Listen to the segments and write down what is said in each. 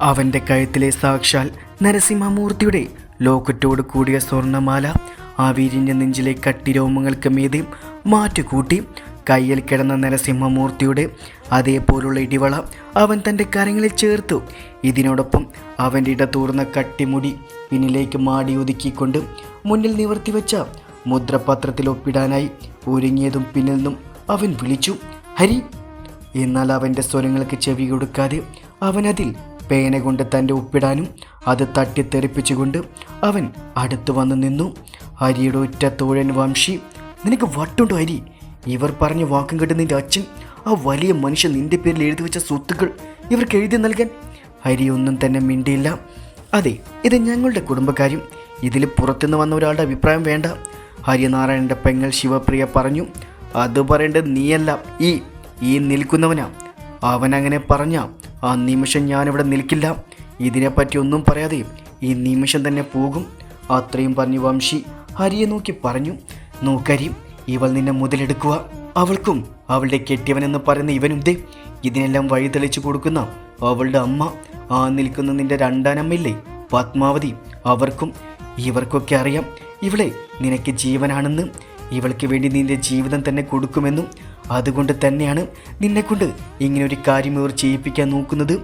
അവന്റെ കഴുത്തിലെ സാക്ഷാൽ നരസിംഹമൂർത്തിയുടെ ലോക്കറ്റോട് കൂടിയ സ്വർണമാല ആ വീരിന്റെ നെഞ്ചിലെ കട്ടിരോമങ്ങൾക്ക് മീതെ മാറ്റുകൂട്ടി കയ്യിൽ കിടന്ന നരസിംഹമൂർത്തിയുടെ അതേപോലുള്ള ഇടിവള അവൻ തന്റെ കരങ്ങളിൽ ചേർത്തു. ഇതിനോടൊപ്പം അവന്റെ ഇടതൂർന്ന കട്ടിമുടി പിന്നിലേക്ക് മാടി ഒതുക്കിക്കൊണ്ട് മുന്നിൽ നിവർത്തി വെച്ച മുദ്രപത്രത്തിൽ ഒപ്പിടാനായി ഒരുങ്ങിയതും പിന്നിൽ നിന്നും അവൻ വിളിച്ചു ഹരി എന്നാൽ അവന്റെ സ്വരങ്ങൾക്ക് ചെവി കൊടുക്കാതെ അവനതിൽ പേന കൊണ്ട് തന്റെ ഉപ്പിടാനും അത് തട്ടിത്തെറിപ്പിച്ചുകൊണ്ട് അവൻ അടുത്തു വന്നു നിന്നു. ഹരിയുടെ ഒറ്റ തോഴൻ വംശി നിനക്ക് വട്ടുണ്ടോ ഹരി ഇവർ പറഞ്ഞ വാക്കും കേട്ട് നിന്റെ അച്ഛൻ ആ വലിയ മനുഷ്യൻ നിന്റെ പേരിൽ എഴുതി വെച്ച സ്വത്തുക്കൾ ഇവർക്ക് എഴുതി നൽകാൻ? ഹരി ഒന്നും തന്നെ മിണ്ടിയില്ല. അതെ ഇത് ഞങ്ങളുടെ കുടുംബക്കാര്യം ഇതിൽ പുറത്തുനിന്ന് വന്ന ഒരാളുടെ അഭിപ്രായം വേണ്ട. ഹരിനാരായണന്റെ പെങ്ങൾ ശിവപ്രിയ പറഞ്ഞു അത് പറയേണ്ടത് നീയല്ല. ഈ ഈ നിൽക്കുന്നവനാ. അവനങ്ങനെ പറഞ്ഞ ആ നിമിഷം ഞാനിവിടെ നിൽക്കില്ല. ഇതിനെപ്പറ്റി ഒന്നും പറയാതെ ഈ നിമിഷം തന്നെ പോകും. അത്രയും പറഞ്ഞു വംശി ഹരിയെ നോക്കി പറഞ്ഞു നോക്കരി ഇവൾ നിന്നെ മുതലെടുക്കുക. അവൾക്കും അവളുടെ കെട്ടിയവനെന്ന് പറയുന്ന ഇവനും ദേ ഇതിനെല്ലാം വഴിതെളിച്ചു കൊടുക്കുന്ന അവളുടെ അമ്മ. ആ നിൽക്കുന്ന നിന്റെ രണ്ടാനമ്മയില്ലേ? പത്മാവതി. അവർക്കും ഇവർക്കൊക്കെ അറിയാം. ഇവളെ നിനക്ക് ജീവനാണെന്ന് ഇവൾക്ക് വേണ്ടി നിന്റെ ജീവിതം തന്നെ കൊടുക്കുമെന്നും അതുകൊണ്ട് തന്നെയാണ് നിന്നെക്കൊണ്ട് ഇങ്ങനൊരു കാര്യം ഇവർ ചെയ്യിപ്പിക്കാൻ നോക്കുന്നത്.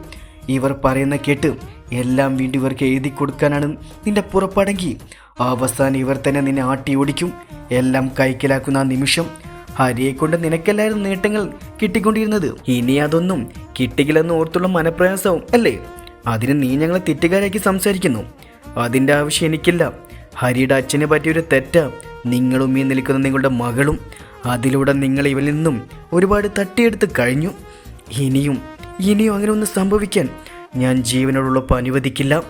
ഇവർ പറയുന്ന കേട്ട് എല്ലാം വീണ്ടും ഇവർക്ക് എഴുതി കൊടുക്കാനാണ് നിന്റെ പുറപ്പാടെങ്കിൽ. അവസാനം ഇവർ തന്നെ നിന്നെ ആട്ടി ഓടിക്കും. എല്ലാം കൈക്കലാക്കുന്ന ആ നിമിഷം ഹരിയെ കൊണ്ട് നിനക്കെല്ലാവരും നേട്ടങ്ങൾ കിട്ടിക്കൊണ്ടിരുന്നത്. ഇനി അതൊന്നും കിട്ടിക്കില്ലെന്ന് ഓർത്തുള്ള മനപ്രയാസവും അല്ലേ? അതിന് നീ ഞങ്ങളെ തെറ്റുകാരാക്കി സംസാരിക്കുന്നു. അതിന്റെ ആവശ്യം എനിക്കില്ല. ഹരിയുടെ അച്ഛനെ പറ്റിയൊരു തെറ്റ നിങ്ങളും ഈ നിൽക്കുന്ന നിങ്ങളുടെ മകളും അതിലൂടെ നിങ്ങൾ ഇവരിൽ നിന്നും ഒരുപാട് തട്ടിയെടുത്ത് കഴിഞ്ഞു. ഇനിയും ഇനിയും അങ്ങനെ ഒന്ന് സംഭവിക്കാൻ ഞാൻ ജീവനോടുള്ളപ്പോൾ അനുവദിക്കില്ല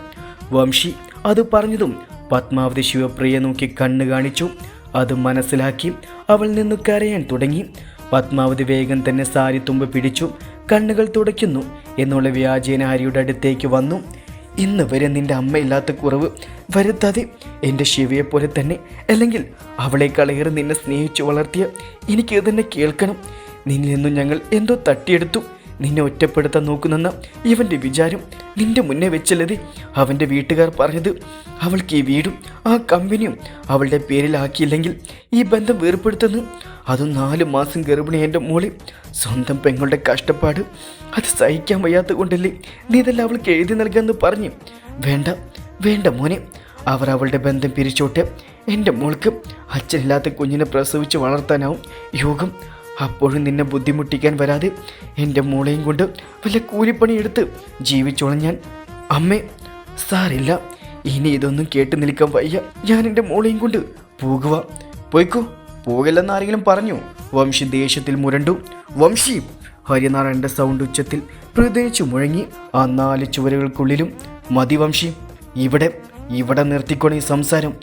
വംശി അത് പറഞ്ഞതും പത്മാവതി ശിവപ്രിയെ നോക്കി കണ്ണു കാണിച്ചു. അത് മനസ്സിലാക്കി അവൾ നിന്ന് കരയാൻ തുടങ്ങി. പത്മാവതി വേഗം തന്നെ സാരി തുമ്പ് പിടിച്ചു. കണ്ണുകൾ തുടയ്ക്കുന്നു. എന്നുള്ള വ്യാജേന ഹരിയുടെ അടുത്തേക്ക് വന്നു. ഇന്ന് വരെ നിന്റെ അമ്മയില്ലാത്ത കുറവ് വരുത്താതെ എന്റെ ശിവയെ പോലെ തന്നെ അല്ലെങ്കിൽ അവളെക്കാളേറെ നിന്നെ സ്നേഹിച്ചു വളർത്തിയ എനിക്ക് തന്നെ കേൾക്കണം. നിന്നിൽ നിന്നും ഞങ്ങൾ എന്തോ തട്ടിയെടുത്തു. നിന്നെ ഒറ്റപ്പെടുത്താൻ നോക്കുന്നെന്ന ഇവന്റെ വിചാരം നിന്റെ മുന്നേ വെച്ചല്ലത് അവന്റെ വീട്ടുകാർ പറഞ്ഞത് അവൾക്ക് ഈ വീടും ആ കമ്പനിയും അവളുടെ പേരിലാക്കിയില്ലെങ്കിൽ ഈ ബന്ധം വേർപ്പെടുത്തുന്നു. അതും നാല് മാസം ഗർഭിണി എന്റെ മോളി. സ്വന്തം പെങ്ങളുടെ കഷ്ടപ്പാട് അത് സഹിക്കാൻ വയ്യാത്ത കൊണ്ടല്ലേ നീ ഇതെല്ലാം അവൾക്ക് എഴുതി നൽകാമെന്ന് പറഞ്ഞു. വേണ്ട വേണ്ട മോനെ. അവർ അവളുടെ ബന്ധം പിരിച്ചോട്ടെ. എന്റെ മോൾക്ക് അച്ഛനില്ലാത്ത കുഞ്ഞിനെ പ്രസവിച്ച് വളർത്താനാവും. യോഗം അപ്പോഴും നിന്നെ ബുദ്ധിമുട്ടിക്കാൻ വരാതെ എന്റെ മോളെയും കൊണ്ട് വല്ല കൂലിപ്പണി എടുത്ത് ജീവിച്ചോളാം ഞാൻ. അമ്മേ സാറില്ല ഇനി ഇതൊന്നും കേട്ട് നിൽക്കാൻ വയ്യ. ഞാൻ എന്റെ മോളെയും കൊണ്ട് പോകുക പോയിക്കോ. പോകില്ലെന്ന് ആരെങ്കിലും പറഞ്ഞു? വംശി ദേഷ്യത്തിൽ മുരണ്ടു. വംശി ഹരിനാരായണന്റെ സൗണ്ട് ഉച്ചത്തിൽ പ്രതിനിച്ചു മുഴങ്ങി. ആ നാല് ചുവരുകൾക്കുള്ളിലും മതി വംശി ഇവിടെ ഇവിടെ നിർത്തിക്കൊണ്ടി സംസാരം.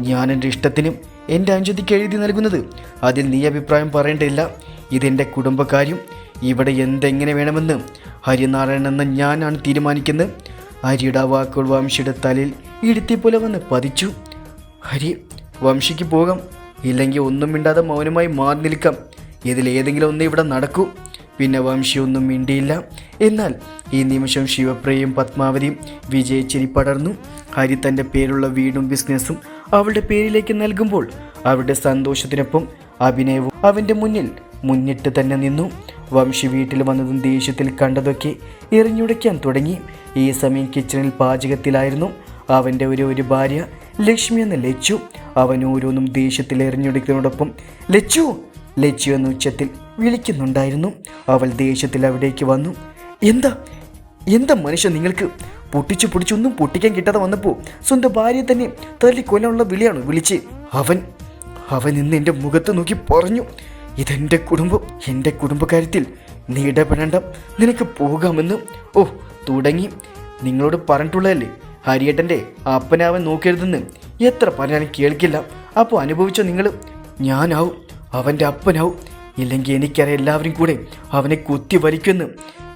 ഞാൻ എന്റെ ഇഷ്ടത്തിനും എന്റെ അഞ്ചതിക്ക് എഴുതി നൽകുന്നത്. അതിൽ നീ അഭിപ്രായം പറയേണ്ടതില്ല. ഇതെന്റെ കുടുംബക്കാരും ഇവിടെ എന്തെങ്ങനെ വേണമെന്ന് ഹരിനാരായണൻ എന്ന ഞാനാണ് തീരുമാനിക്കുന്നത്. ഹരിയുടെ വാക്കുകൾ വംശിയുടെ തലയിൽ ഇടുത്തിപ്പോലെ വന്ന് പതിച്ചു. ഹരി വംശിക്ക് പോകാം. ഇല്ലെങ്കിൽ ഒന്നും മിണ്ടാതെ മൗനമായി മാറി നിൽക്കാം. ഇതിലേതെങ്കിലും ഒന്ന് ഇവിടെ നടക്കൂ. പിന്നെ വംശിയൊന്നും മിണ്ടിയില്ല. എന്നാൽ ഈ നിമിഷം ശിവപ്രിയയും പത്മാവതിയും വിജയിച്ചിരി പടർന്നു. ഹരി തന്റെ പേരുള്ള വീടും ബിസിനസ്സും അവളുടെ പേരിലേക്ക് നൽകുമ്പോൾ അവളുടെ സന്തോഷത്തിനൊപ്പം അഭിനയവും അവന്റെ മുന്നിൽ മുന്നിട്ട് തന്നെ നിന്നു. വംശി വീട്ടിൽ വന്നതും ദേഷ്യത്തിൽ കണ്ടതൊക്കെ എറിഞ്ഞുടയ്ക്കാൻ തുടങ്ങി. ഈ സമയം കിച്ചണിൽ പാചകത്തിലായിരുന്നു. അവന്റെ ഒരു ഒരു ഭാര്യ ലക്ഷ്മി എന്ന ലച്ചു. അവൻ ഓരോന്നും ദേഷ്യത്തിൽ എറിഞ്ഞുടയ്ക്കുന്നതോടൊപ്പം ലച്ചു ലച്ചു എന്ന ഉച്ചത്തിൽ വിളിക്കുന്നുണ്ടായിരുന്നു. അവൾ ദേഷ്യത്തിൽ അവിടേക്ക് വന്നു. എന്താ? എന്താ മനുഷ്യൻ നിങ്ങൾക്ക് പൊട്ടിച്ചു പൊടിച്ചൊന്നും പൊട്ടിക്കാൻ കിട്ടാതെ വന്നപ്പോൾ സ്വന്തം ഭാര്യയെ തന്നെ തല്ലി കൊല്ലാനുള്ള വിളിയാണ് വിളിച്ച്. അവൻ അവൻ ഇന്ന് എന്റെ മുഖത്ത് നോക്കി പറഞ്ഞു ഇതെന്റെ കുടുംബം എന്റെ കുടുംബകാര്യത്തിൽ നീ ഇടപെടേണ്ട. നിനക്ക് പോകാമെന്ന്. ഓ തുടങ്ങി. നിങ്ങളോട് പറഞ്ഞിട്ടുള്ളതല്ലേ? ഹരിയേട്ടന്റെ അപ്പനെ അവൻ നോക്കരുതെന്ന്. എത്ര പറഞ്ഞാലും കേൾക്കില്ല. അപ്പോൾ അനുഭവിച്ചോ നിങ്ങൾ ഞാനാവും അവന്റെ അപ്പനാവും. ഇല്ലെങ്കിൽ എനിക്കറിയാം എല്ലാവരും കൂടെ അവനെ കുത്തി വലിക്കുമെന്ന്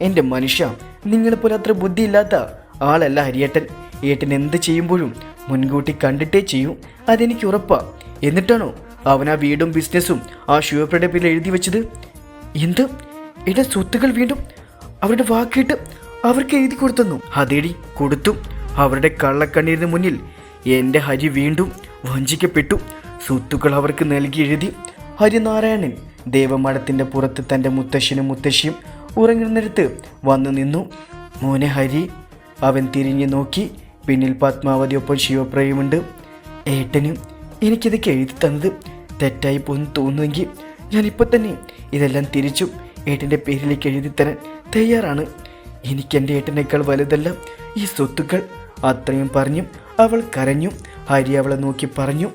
എന്റെ മനുഷ്യ നിങ്ങളെപ്പോലെ അത്ര ബുദ്ധിയില്ലാത്ത ആളല്ല ഹരിയേട്ടൻ. ഏട്ടൻ എന്ത് ചെയ്യുമ്പോഴും മുൻകൂട്ടി കണ്ടിട്ടേ ചെയ്യൂ. അതെനിക്ക് ഉറപ്പാ. എന്നിട്ടാണോ അവൻ ആ വീടും ബിസിനസ്സും ആ ശിവപ്രയുടെ പേരിൽ എഴുതി വെച്ചത്? എന്ത്? എന്റെ സ്വത്തുക്കൾ വീണ്ടും അവരുടെ വാക്കിട്ട് അവർക്ക് എഴുതി കൊടുത്തെന്നു. അതേടി കൊടുത്തു. അവരുടെ കള്ളക്കണ്ണീരിന് മുന്നിൽ എന്റെ ഹരി വീണ്ടും വഞ്ചിക്കപ്പെട്ടു. സ്വത്തുക്കൾ അവർക്ക് നൽകി എഴുതി. ഹരിനാരായണൻ ദേവമഠത്തിന്റെ പുറത്ത് തന്റെ മുത്തശ്ശനും മുത്തശ്ശിയും ഉറങ്ങുന്നിടത്ത് വന്നു നിന്നു. മോനെ ഹരി അവൻ തിരിഞ്ഞു നോക്കി. പിന്നിൽ പത്മാവതിയൊപ്പം ശിവപ്രയുമുണ്ട് ഏട്ടനും എനിക്കിതൊക്കെ എഴുതി തന്നത് തെറ്റായി പോന്ന് തോന്നുമെങ്കിൽ ഞാനിപ്പോൾ തന്നെ ഇതെല്ലാം തിരിച്ചു ഏട്ടന്റെ പേരിലേക്ക് എഴുതി തരാൻ തയ്യാറാണ്. എനിക്ക് എന്റെ ഏട്ടനേക്കാൾ വലുതല്ല ഈ സ്വത്തുക്കൾ. അത്രയും പറഞ്ഞു അവൾ കരഞ്ഞു. ഹരി അവളെ നോക്കി പറഞ്ഞു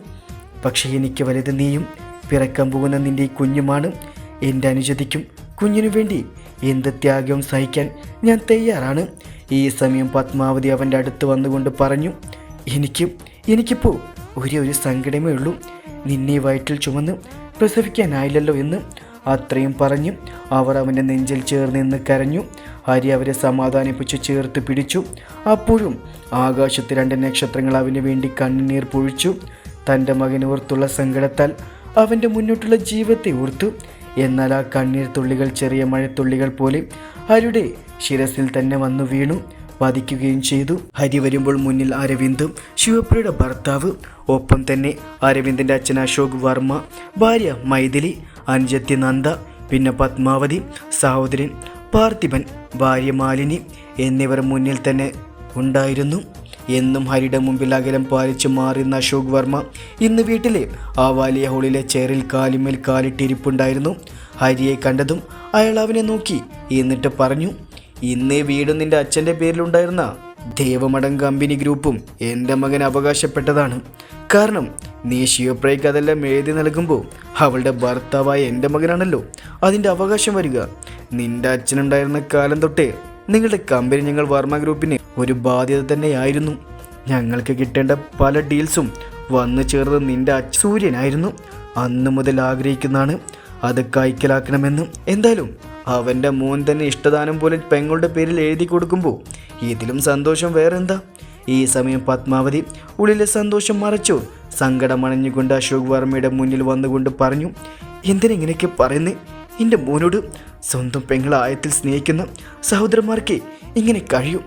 പക്ഷേ എനിക്ക് വലുത് നീയും പിറക്കാൻ പോകുന്ന നിന്റെ ഈ കുഞ്ഞുമാണ്. എന്റെ അനുജതിക്കും കുഞ്ഞിനു വേണ്ടി എന്ത് ത്യാഗവും സഹിക്കാൻ ഞാൻ തയ്യാറാണ്. ഈ സമയം പത്മാവതി അവന്റെ അടുത്ത് വന്നുകൊണ്ട് പറഞ്ഞു എനിക്കും എനിക്കിപ്പോൾ ഒരേ ഒരു സങ്കടമേ ഉള്ളൂ. നിന്നെ വയറ്റിൽ ചുമന്ന് പ്രസവിക്കാനായില്ലല്ലോ എന്ന്. അത്രയും പറഞ്ഞു അവർ അവന്റെ നെഞ്ചിൽ ചേർന്ന് നിന്ന് കരഞ്ഞു. ഹരി അവരെ സമാധാനിപ്പിച്ച് ചേർത്ത് പിടിച്ചു. അപ്പോഴും ആകാശത്ത് രണ്ട് നക്ഷത്രങ്ങൾ അവന് വേണ്ടി കണ്ണുനീർ പൊഴിച്ചു. തന്റെ മകനോർത്തുള്ള സങ്കടത്താൽ അവന്റെ മുന്നോട്ടുള്ള ജീവിതത്തെ ഓർത്തു. എന്നാൽ ആ കണ്ണീർ തുള്ളികൾ ചെറിയ മഴത്തുള്ളികൾ പോലെ ഹരിയുടെ ശിരസിൽ തന്നെ വന്നു വീണു. വധിക്കുകയും ചെയ്തു. ഹരി വരുമ്പോൾ മുന്നിൽ അരവിന്ദും ശിവപ്രിയുടെ ഭർത്താവ് ഒപ്പം തന്നെ അരവിന്ദിന്റെ അച്ഛൻ അശോക് വർമ്മ ഭാര്യ മൈഥിലി അനുജത്തി നന്ദ പിന്നെ പത്മാവതി സഹോദരൻ പാർത്ഥിപൻ ഭാര്യ മാലിനി എന്നിവർ മുന്നിൽ തന്നെ ഉണ്ടായിരുന്നു. എന്നും ഹരിയുടെ മുമ്പിൽ അകലം പാലിച്ചു മാറിയുന്ന അശോക് വർമ്മ ഇന്ന് വീട്ടിലെ ആ വലിയ ഹോളിലെ ചെയറിൽ കാലിമേൽ കാലിട്ടിരിപ്പുണ്ടായിരുന്നു. ഹരിയെ കണ്ടതും അയാൾ അവനെ നോക്കി എന്നിട്ട് പറഞ്ഞു ഇന്ന് വീട് നിന്റെ അച്ഛന്റെ പേരിലുണ്ടായിരുന്ന ദേവമഠം കമ്പനി ഗ്രൂപ്പും എന്റെ മകൻ അവകാശപ്പെട്ടതാണ്. കാരണം നീ ശിവപ്രയ്ക്ക് അതെല്ലാം എഴുതി നൽകുമ്പോൾ അവളുടെ ഭർത്താവായ എന്റെ മകനാണല്ലോ. അതിന്റെ അവകാശം വരിക. നിന്റെ അച്ഛനുണ്ടായിരുന്ന കാലം തൊട്ടേ നിങ്ങളുടെ കമ്പനി ഞങ്ങൾ വർമ്മ ഗ്രൂപ്പിന് ഒരു ബാധ്യത തന്നെയായിരുന്നു. ഞങ്ങൾക്ക് കിട്ടേണ്ട പല ഡീൽസും വന്നു ചേർന്നത് നിന്റെ സൂര്യനായിരുന്നു. അന്ന് മുതൽ ആഗ്രഹിക്കുന്നതാണ് അത് കൈക്കലാക്കണമെന്ന്. എന്തായാലും അവന്റെ മോൻ തന്നെ ഇഷ്ടദാനം പോലെ പെങ്ങളുടെ പേരിൽ എഴുതി കൊടുക്കുമ്പോൾ ഇതിലും സന്തോഷം വേറെന്താ? ഈ സമയം പത്മാവതി ഉള്ളിലെ സന്തോഷം മറച്ചു. സങ്കടമണഞ്ഞുകൊണ്ട് അശോക് വർമ്മയുടെ മുന്നിൽ വന്നുകൊണ്ട് പറഞ്ഞു എന്തിനെങ്ങനെയൊക്കെ പറയുന്നേ? എന്റെ മോനോട് സ്വന്തം പെങ്ങളെ ആയത്തിൽ സ്നേഹിക്കുന്ന സഹോദരന്മാർക്ക് ഇങ്ങനെ കഴിയും.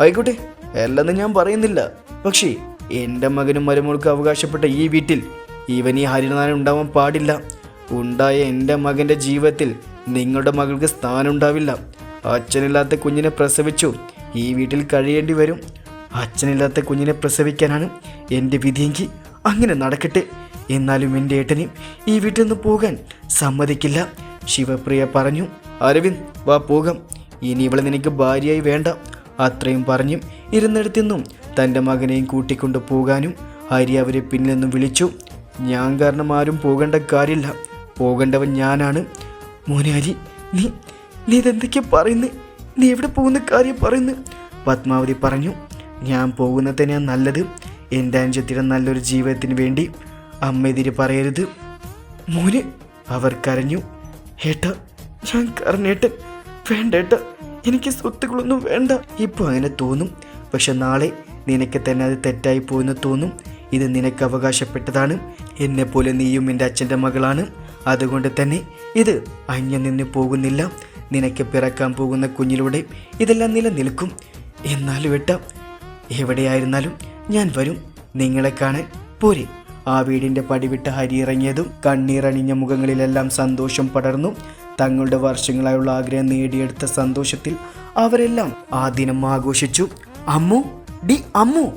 ആയിക്കോട്ടെ അല്ലെന്ന് ഞാൻ പറയുന്നില്ല. പക്ഷേ എന്റെ മകനും മരുമോൾക്കും അവകാശപ്പെട്ട ഈ വീട്ടിൽ ഇവൻ ഈ ഹരിനാഥൻ ഉണ്ടാവാൻ പാടില്ല. ഉണ്ടായ എന്റെ മകന്റെ ജീവിതത്തിൽ നിങ്ങളുടെ മകൾക്ക് സ്ഥാനം ഉണ്ടാവില്ല അച്ഛനില്ലാത്ത കുഞ്ഞിനെ പ്രസവിച്ചു. ഈ വീട്ടിൽ കഴിയേണ്ടി വരും. അച്ഛനില്ലാത്ത കുഞ്ഞിനെ പ്രസവിക്കാനാണ് എന്റെ വിധിയെങ്കിൽ അങ്ങനെ നടക്കട്ടെ. എന്നാലും എന്റെ ഏട്ടന് ഈ വീട്ടിൽ നിന്ന് പോകാൻ സമ്മതിക്കില്ല. ശിവപ്രിയ പറഞ്ഞു അരവിന്ദ് വാ പോകാം. ഇനി ഇവളെ നിനക്ക് ഭാര്യയായി വേണ്ട. അത്രയും പറഞ്ഞും ഇരുന്നിടത്തുനിന്നും തന്റെ മകനെയും കൂട്ടിക്കൊണ്ട് പോകാനും ഹരി അവരെ പിന്നിൽ നിന്നും വിളിച്ചു. ഞാൻ കാരണം ആരും പോകേണ്ട കാര്യമില്ല. പോകേണ്ടവൻ ഞാനാണ്. മോനെ ഹരി നീ നീ ഇതെന്തൊക്കെയാ പറയുന്നത് നീ എവിടെ പോകുന്ന കാര്യം പറയുന്നു? പത്മാവതി പറഞ്ഞു ഞാൻ പോകുന്നത് തന്നെയാണ് നല്ലത്. എന്റെ അനുജത്തിന്റെ നല്ലൊരു ജീവിതത്തിന് വേണ്ടി അമ്മ എതിര് പറയരുത്. മോന് അവർ കരഞ്ഞു. ഏട്ടാ ഞാൻ കറിഞ്ഞേട്ട് വേണ്ട ഏട്ടാ എനിക്ക് സ്വത്തുക്കളൊന്നും വേണ്ട. ഇപ്പോൾ അങ്ങനെ തോന്നും. പക്ഷെ നാളെ നിനക്ക് തന്നെ അത് തെറ്റായി പോയെന്ന് തോന്നും. ഇത് നിനക്ക് അവകാശപ്പെട്ടതാണ്. എന്നെപ്പോലെ നീയും എന്റെ അച്ഛന്റെ മകളാണ്. അതുകൊണ്ട് തന്നെ ഇത് അന്യം നിന്ന് പോകുന്നില്ല. നിനക്ക് പിറക്കാൻ പോകുന്ന കുഞ്ഞിലൂടെ ഇതെല്ലാം നിലനിൽക്കും. എന്നാലും വെട്ട എവിടെയായിരുന്നാലും ഞാൻ വരും. നിങ്ങളെ കാണാൻ പോരെ. ആ വീടിന്റെ പടിവിട്ട് ഹരി ഇറങ്ങിയതും കണ്ണീറണിഞ്ഞ മുഖങ്ങളിലെല്ലാം സന്തോഷം പടർന്നു. തങ്ങളുടെ വർഷങ്ങളായുള്ള ആഗ്രഹം നേടിയെടുത്ത സന്തോഷത്തിൽ അവരെല്ലാം ആ ദിനം ആഘോഷിച്ചു. അമ്മു ഡി അമ്മു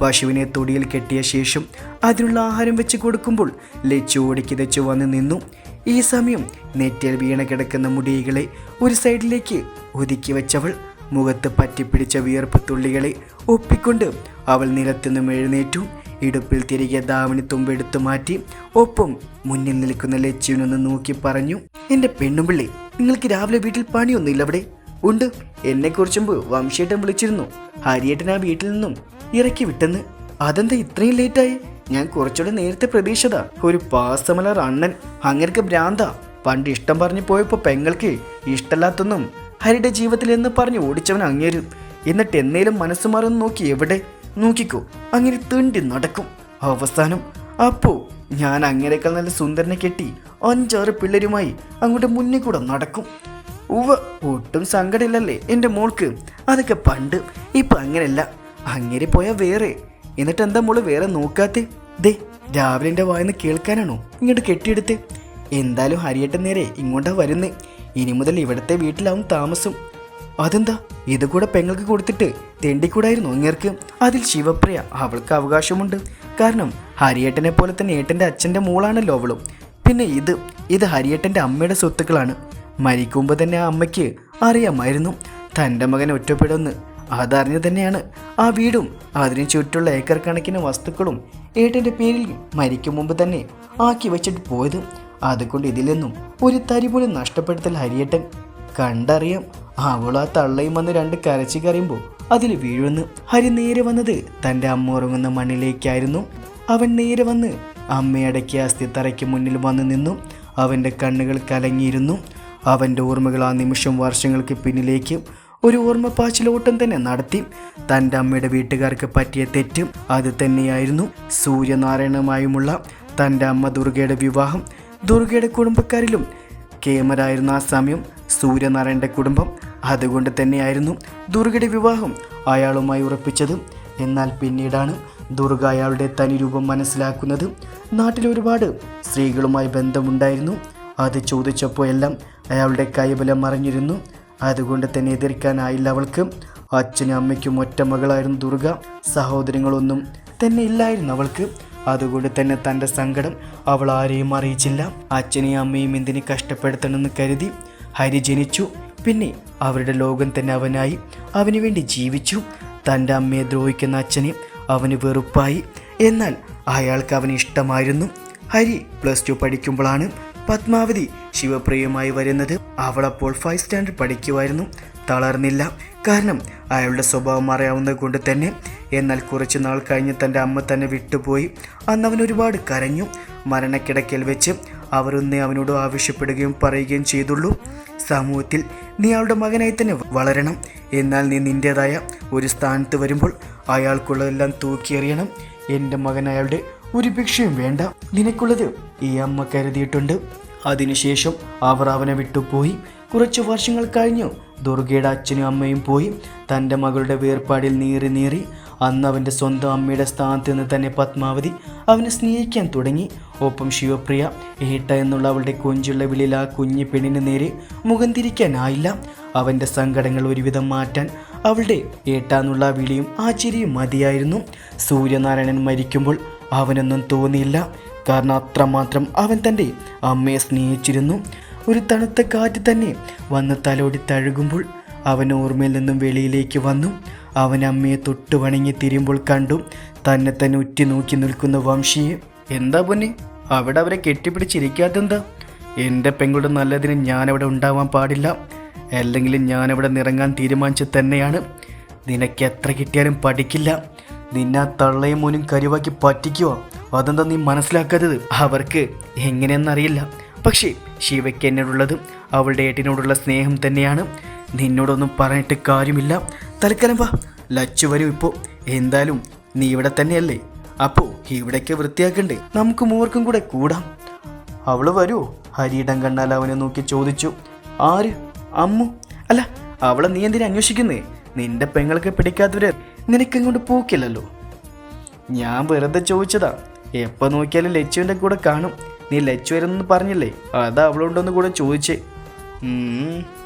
പശുവിനെ തൊടിയിൽ കെട്ടിയ ശേഷം അതിനുള്ള ആഹാരം വെച്ച് കൊടുക്കുമ്പോൾ ലച്ചു ഓടിക്കിതച്ചു വന്ന് നിന്നു. ഈ സമയം നെറ്റിയിൽ വീണ കിടക്കുന്ന മുടികളെ ഒരു സൈഡിലേക്ക് ഒതുക്കി വെച്ചവൾ മുഖത്ത് പറ്റിപ്പിടിച്ച വിയർപ്പ് തുള്ളികളെ ഒപ്പിക്കൊണ്ട് അവൾ നിലത്തുനിന്നും എഴുന്നേറ്റു. ഇടുപ്പിൽ തിരികെ ദാവണി തുമ്പെടുത്തു മാറ്റി ഒപ്പം മുന്നിൽ നിൽക്കുന്ന ലച്ചുവിനൊന്ന് നോക്കി പറഞ്ഞു എന്റെ പെണ്ണുപിള്ളി നിങ്ങൾക്ക് രാവിലെ വീട്ടിൽ പണിയൊന്നുമില്ല അവിടെ? ഉണ്ട്. എന്നെക്കുറിച്ചും വംശേട്ടൻ വിളിച്ചിരുന്നു. ഹരിയേട്ടൻ ആ വീട്ടിൽ നിന്നും ഇറക്കി വിട്ടെന്ന്. അതെന്താ ഇത്രയും ലേറ്റായി? ഞാൻ കുറച്ചുകൂടെ നേരത്തെ പ്രതീക്ഷത ഒരു പാസമല അണ്ണൻ അങ്ങനക്ക് ഭ്രാന്ത. പണ്ട് ഇഷ്ടം പറഞ്ഞു പോയപ്പോ പെങ്ങൾക്ക് ഇഷ്ടമല്ലാത്തൊന്നും ഹരിയുടെ ജീവിതത്തിൽ എന്ന് പറഞ്ഞ് ഓടിച്ചവൻ അങ്ങേരും. എന്നിട്ട് എന്നേലും മനസ്സ് മാറുന്നു നോക്കി എവിടെ? നോക്കിക്കോ അങ്ങനെ തീണ്ടി നടക്കും. അവസാനം അപ്പോ ഞാൻ അങ്ങനെയൊക്കെ നല്ല സുന്ദരനെ കെട്ടി അഞ്ചാറ് പിള്ളേരുമായി അങ്ങോട്ട് മുന്നിൽ കൂടെ നടക്കും. ഉവ ഒട്ടും സങ്കടമില്ലല്ലേ എന്റെ മോൾക്ക്? അതൊക്കെ പണ്ട് ഇപ്പം അങ്ങനെയല്ല. അങ്ങനെ പോയാൽ വേറെ. എന്നിട്ട് എന്താ മോൾ വേറെ നോക്കാത്തേ? ദേ രാവിലെ എന്റെ വായന്ന് കേൾക്കാനാണോ ഇങ്ങോട്ട് കെട്ടിയെടുത്ത്? എന്തായാലും ഹരിയേട്ടൻ നേരെ ഇങ്ങോട്ടാണ് വരുന്നത് ഇനി മുതൽ ഇവിടുത്തെ വീട്ടിലാവും താമസം. അതെന്താ? ഇത് കൂടെ പെങ്ങൾക്ക് കൊടുത്തിട്ട് തെണ്ടിക്കൂടായിരുന്നു ഇങ്ങേർക്ക്. അതിൽ ശിവപ്രിയ അവൾക്ക് അവകാശമുണ്ട്. കാരണം ഹരിയേട്ടനെ പോലെ തന്നെ ഏട്ടന്റെ അച്ഛന്റെ മോളാണല്ലോ അവളും. പിന്നെ ഇത് ഇത് ഹരിയേട്ടന്റെ അമ്മയുടെ സ്വത്തുക്കളാണ്. മരിക്കുമ്പോൾ തന്നെ ആ അമ്മയ്ക്ക് അറിയാമായിരുന്നു. തന്റെ മകൻ ഒറ്റപ്പെടുമെന്ന് അതറിഞ്ഞു തന്നെയാണ്. ആ വീടും അതിനു ചുറ്റുള്ള ഏക്കർ കണക്കിന് വസ്തുക്കളും ഏട്ടന്റെ പേരിൽ മരിക്കും മുമ്പ് തന്നെ ആക്കി വെച്ചിട്ട് പോയത്. അതുകൊണ്ട് ഇതിലൊന്നും ഒരു തരി പോലും നഷ്ടപ്പെടുത്തൽ ഹരിയേട്ടൻ കണ്ടറിയാം. അവൾ ആ തള്ളയും വന്ന് രണ്ട് കരച്ചു കറിയുമ്പോൾ അതിൽ വീഴുന്നു ഹരി നേരെ വന്നത് തന്റെ അമ്മ ഉറങ്ങുന്ന മണ്ണിലേക്കായിരുന്നു. അവൻ നേരെ വന്ന് അമ്മയടക്കിയ അസ്ഥിത്തറയ്ക്ക് മുന്നിൽ വന്നു നിന്നു. അവന്റെ കണ്ണുകൾ കലങ്ങിയിരുന്നു. അവന്റെ ഓർമ്മകൾ ആ നിമിഷം വർഷങ്ങൾക്ക് പിന്നിലേക്ക് ഒരു ഓർമ്മപ്പാച്ചിലോട്ടം തന്നെ നടത്തി. തന്റെ അമ്മയുടെ വീട്ടുകാർക്ക് പറ്റിയ തെറ്റ് അത് തന്നെയായിരുന്നു. സൂര്യനാരായണമായുമുള്ള തന്റെ അമ്മ ദുർഗയുടെ വിവാഹം ദുർഗയുടെ കുടുംബക്കാരിലും കേമരായിരുന്ന ആ സമയം. സൂര്യനാരായണന്റെ കുടുംബം അതുകൊണ്ട് തന്നെയായിരുന്നു ദുർഗയുടെ വിവാഹം അയാളുമായി ഉറപ്പിച്ചത്. എന്നാൽ പിന്നീടാണ് ദുർഗ അയാളുടെ തനി രൂപം മനസ്സിലാക്കുന്നത്. നാട്ടിൽ ഒരുപാട് സ്ത്രീകളുമായി ബന്ധമുണ്ടായിരുന്നു. അത് ചോദിച്ചപ്പോൾ എല്ലാം അയാളുടെ കൈബലം മറിഞ്ഞിരുന്നു അതുകൊണ്ട് തന്നെ എതിർക്കാനായില്ല അവൾക്ക്. അച്ഛനും അമ്മയ്ക്കും ഒറ്റ മകളായിരുന്നു ദുർഗ. സഹോദരങ്ങളൊന്നും തന്നെ ഇല്ലായിരുന്നു അവൾക്ക്. അതുകൊണ്ട് തന്നെ തന്റെ സങ്കടം അവൾ ആരെയും അറിയിച്ചില്ല. അച്ഛനെയും അമ്മയും എന്തിന് കഷ്ടപ്പെടുത്തണമെന്ന് കരുതി ഹരി ജനിച്ചു. പിന്നെ അവരുടെ ലോകം തന്നെ അവനായി. അവന് വേണ്ടി ജീവിച്ചു. തന്റെ അമ്മയെ ദ്രോഹിക്കുന്ന അച്ഛനെ അവന് വെറുപ്പായി. എന്നാൽ അയാൾക്ക് അവന് ഇഷ്ടമായിരുന്നു. ഹരി പ്ലസ് ടു പഠിക്കുമ്പോഴാണ് പത്മാവതി ശിവപ്രിയമായി വരുന്നത്. അവളപ്പോൾ ഫൈവ് സ്റ്റാൻഡേർഡ് പഠിക്കുമായിരുന്നു. തളർന്നില്ല. കാരണം അയാളുടെ സ്വഭാവം അറിയാവുന്നത് കൊണ്ട് തന്നെ. എന്നാൽ കുറച്ച് നാൾ കഴിഞ്ഞ് തന്റെ അമ്മ തന്നെ വിട്ടുപോയി. അന്ന് അവൻ ഒരുപാട് കരഞ്ഞു. മരണക്കിടക്കൽ വെച്ച് അവരൊന്നേ അവനോട് ആവശ്യപ്പെടുകയും പറയുകയും ചെയ്തുള്ളൂ. സമൂഹത്തിൽ നീ അവളുടെ മകനായി തന്നെ വളരണം. എന്നാൽ നീ നിന്റേതായ ഒരു സ്ഥാനത്ത് വരുമ്പോൾ അയാൾക്കുള്ളതെല്ലാം തൂക്കിയെറിയണം എന്റെ മകൻ അയാളുടെ ഒരു ഭിക്ഷയും വേണ്ട. നിനക്കുള്ളത് ഈ അമ്മ കരുതിയിട്ടുണ്ട്. അതിനുശേഷം അവർ അവനെ വിട്ടുപോയി. കുറച്ച് വർഷങ്ങൾ കഴിഞ്ഞു. ദുർഗയുടെ അച്ഛനും അമ്മയും പോയി. തന്റെ മകളുടെ വേർപാടിൽ നീറി നീറി അന്ന് അവന്റെ സ്വന്തം അമ്മയുടെ സ്ഥാനത്ത് നിന്ന് തന്നെ പത്മാവതി അവനെ സ്നേഹിക്കാൻ തുടങ്ങി. ഒപ്പം ശിവപ്രിയ ഏട്ട എന്നുള്ള അവളുടെ കൊഞ്ചുള്ള വിളിയിൽ ആ കുഞ്ഞു പെണ്ണിന് നേരെ മുഖം തിരിക്കാനായില്ല. അവന്റെ സങ്കടങ്ങൾ ഒരുവിധം മാറ്റാൻ അവളുടെ ഏട്ട എന്നുള്ള വിളിയും ആ ചിരിയും മതിയായിരുന്നു. സൂര്യനാരായണൻ മരിക്കുമ്പോൾ അവനൊന്നും തോന്നിയില്ല. കാരണം അത്രമാത്രം അവൻ തന്റെ അമ്മയെ സ്നേഹിച്ചിരുന്നു. ഒരു തണുത്ത കാറ്റ് തന്നെ വന്ന് തലോടി തഴുകുമ്പോൾ അവൻ ഓർമ്മയിൽ നിന്നും വെളിയിലേക്ക് വന്നു. അവൻ അമ്മയെ തൊട്ടു വണങ്ങി തിരിയുമ്പോൾ കണ്ടു തന്നെ തന്നെ ഉറ്റി നോക്കി നിൽക്കുന്ന വംശിയെ. എന്താ പൊന്നെ? അവിടെ അവരെ കെട്ടിപ്പിടിച്ചിരിക്കാത്തെന്താ? എന്റെ പെങ്ങളുടെ നല്ലതിന് ഞാനവിടെ ഉണ്ടാവാൻ പാടില്ല. അല്ലെങ്കിൽ ഞാനവിടെ നിറങ്ങാൻ തീരുമാനിച്ചു തന്നെയാണ്. നിനക്ക് എത്ര കിട്ടിയാലും പഠിക്കില്ല. നിന്നെ തള്ളയും മോനും കരുവാക്കി പറ്റിക്കുവോ? അതെന്താ നീ മനസ്സിലാക്കാത്തത്? അവർക്ക് എങ്ങനെയെന്നറിയില്ല. പക്ഷേ ശിവയ്ക്ക് എന്നോടുള്ളത് അവളുടെ ഏട്ടിനോടുള്ള സ്നേഹം തന്നെയാണ്. നിന്നോടൊന്നും പറഞ്ഞിട്ട് കാര്യമില്ല. തൽക്കാലം വാ ലച്ചു വരും ഇപ്പോൾ എന്തായാലും നീ ഇവിടെ തന്നെയല്ലേ? അപ്പോൾ ഇവിടേക്ക് വൃത്തിയാക്കണ്ടേ? നമുക്ക് മൂവർക്കും കൂടെ കൂടാം. അവൾ വരുമോ ഹരിയിടം കണ്ടാൽ അവനെ നോക്കി ചോദിച്ചു. ആര്? അമ്മു? അല്ല അവളെ നീ എന്തിനാ അന്വേഷിക്കുന്നേ? നിന്റെ പെങ്ങൾക്ക് പിടിക്കാത്തവര് നിനക്കങ്ങോട്ട് പോക്കില്ലല്ലോ. ഞാൻ വെറുതെ ചോദിച്ചതാ. എപ്പോൾ നോക്കിയാലും ലച്ചുവിന്റെ കൂടെ കാണും. നീ ലച്ചു വരുന്നെന്ന് പറഞ്ഞില്ലേ? അതാ അവളോണ്ടൊന്ന് കൂടെ ചോദിച്ചേ. 嗯。